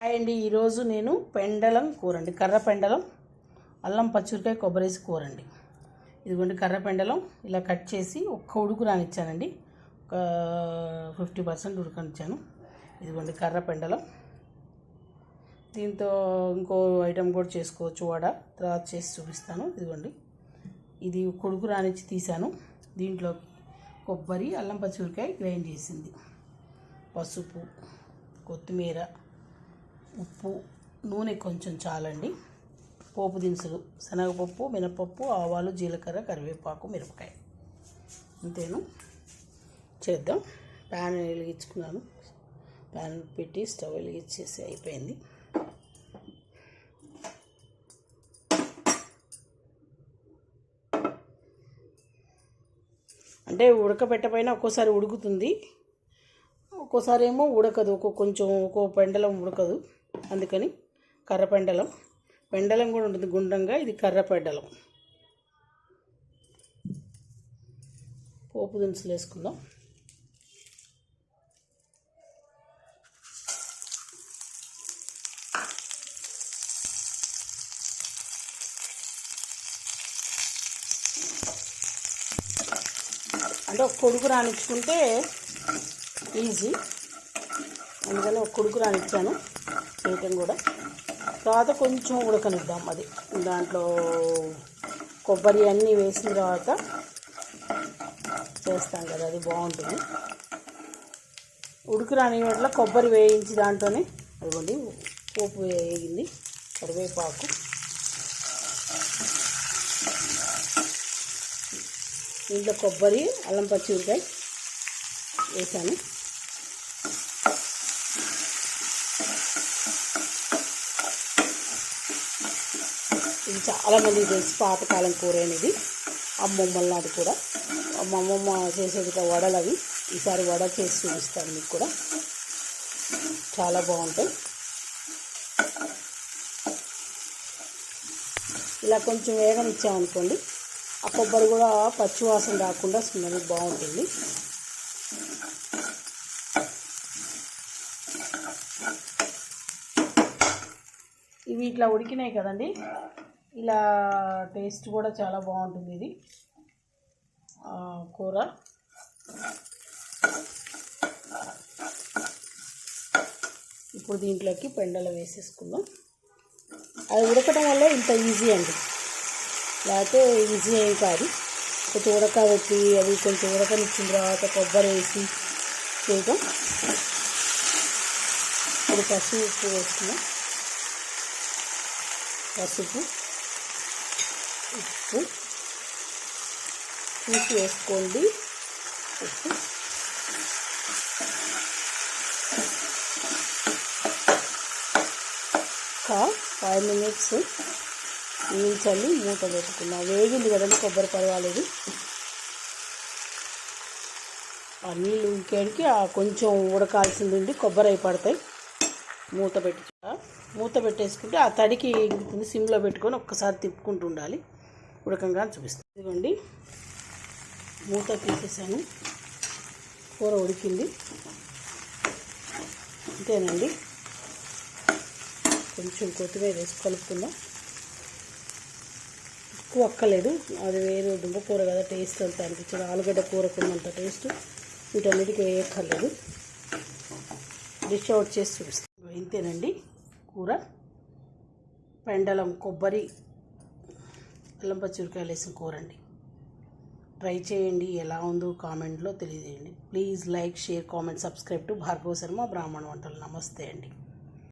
Hi అండి. ఈరోజు నేను పెండలం కూర అండి కర్ర పెండలం అల్లం పచ్చిమిరకాయ కొబ్బరేసి కూర అండి ఇదిగోండి కర్ర పెండలం. ఇలా కట్ చేసి ఒక్క ఉడుకు రానిచ్చానండి ఒక ఫిఫ్టీ పర్సెంట్ ఉడకనిచ్చాను ఇదిగోండి కర్ర పెండలం. దీంతో ఇంకో ఐటెం కూడా చేసుకోవచ్చు వడ. తర్వాత చేసి చూపిస్తాను. ఇదిగోండి. ఇది కొడుకు రానిచ్చి తీసాను దీంట్లోకి కొబ్బరి అల్లం పచ్చిమిరకాయ గ్రైండ్ చేసింది. పసుపు కొత్తిమీర ఉప్పు నూనె కొంచెం చాలండి. పోపు దినుసులు శనగపప్పు మినపప్పు ఆవాలు జీలకర్ర కరివేపాకు మిరపకాయ. అంతేను చేద్దాం. ప్యాన్ వెలిగించుకున్నాను. ప్యాన్ పెట్టి స్టవ్ వెలిగించేసి అయిపోయింది. అంటే ఉడకబెట్టపైన ఒక్కోసారి ఉడుకుతుంది. ఒక్కోసారి ఏమో ఉడకదు. ఒక్కో కొంచెం ఒక్కో పెండలం ఉడకదు. అందుకని కర్రపెండలం. పెండలం కూడా ఉంటుంది గుండ్రంగా ఇది కర్ర పెండలం పోపు దినుసులు వేసుకుందాం. అంటే ఒక కొడుకు రానిచ్చుకుంటే ఈజీ. అందుకని ఒక కొడుకు రానిచ్చాను. చేయటం కూడా. తర్వాత కొంచెం ఉడకనిద్దాం అది. దాంట్లో కొబ్బరి అన్నీ వేసిన తర్వాత చేస్తాం కదా అది బాగుంటుంది. ఉడికిరాని వాటిలో కొబ్బరి వేయించి దాంట్లోనే అదిగోండి పోపు వేగింది కరివేపాకు. దీంట్లో కొబ్బరి అల్లం పచ్చిమిరకాయ వేసాను. ఇది చాలామంది తెలిసి పాతకాలం కూర అనేది. అమ్మమ్మల నాటి కూడా. మా అమ్మమ్మ చేసేది వడలు అవి. ఈసారి వడ చేసి చూపిస్తాను మీకు కూడా. చాలా బాగుంటాయి. ఇలా కొంచెం వేగం ఇచ్చామనుకోండి ఆ కొబ్బరి కూడా పచ్చివాసన రాకుండా స్మెల్ బాగుంటుంది. ఇవి ఇట్లా ఉడికినాయి కదండి. ఇలా టేస్ట్ కూడా చాలా బాగుంటుంది ఇది. కూర. ఇప్పుడు దీంట్లోకి పెండలు వేసేసుకుందాం. అది ఉడకడం వల్ల ఇంత ఈజీ అండి. లేకపోతే ఈజీ ఏం కాదు. కొంచెం ఉడకబెట్టి అవి కొంచెం ఉడకనిచ్చిన తర్వాత కొబ్బరి వేసి చేయటం ఇప్పుడు పసుపు ఉప్పు వేసుకున్నాం పసుపు. ఉప్పు తీసి వేసుకోండి. ఉప్పు. ఒక ఫైవ్ మినిట్స్ నీళ్ళు మూత పెట్టుకున్నా వేగింది కదండి కొబ్బరి పర్వాలేదు. ఆ నీళ్ళు ఇంకేడికి ఆ కొంచెం ఉడకాల్సింది ఉండి కొబ్బరి అయి పడతాయి. మూత పెట్టి మూత పెట్టేసుకుంటే ఆ తడికి సిమ్లో పెట్టుకొని ఒక్కసారి తిప్పుకుంటూ ఉండాలి. ఉడకంగా చూపిస్తాను. ఇదిగోండి. మూత తీసేసాను. కూర ఉడికింది. అంతేనండి. కొంచెం కొత్తిమీర వేసి కలుపుకుందాం. ఎక్కువ అక్కలేదు అది వేరే దుంప కూర కదా టేస్ట్ అంత అనిపించదు. ఆలుగడ్డ కూరకున్నంత టేస్ట్ వీటన్నిటికీ వేయక్కర్లేదు. డిష్ అవుట్ చేసి చూపిస్తాను. ఇంతేనండి కూర. పెండలం కొబ్బరి అల్లం పచ్చిమిరకాయలు వేసిన కూరండి. ట్రై చేయండి ఎలా ఉందో కామెంట్లో తెలియజేయండి. Please like share comment subscribe to Bhargava Sharma Brahmana వంటలు. నమస్తే అండి.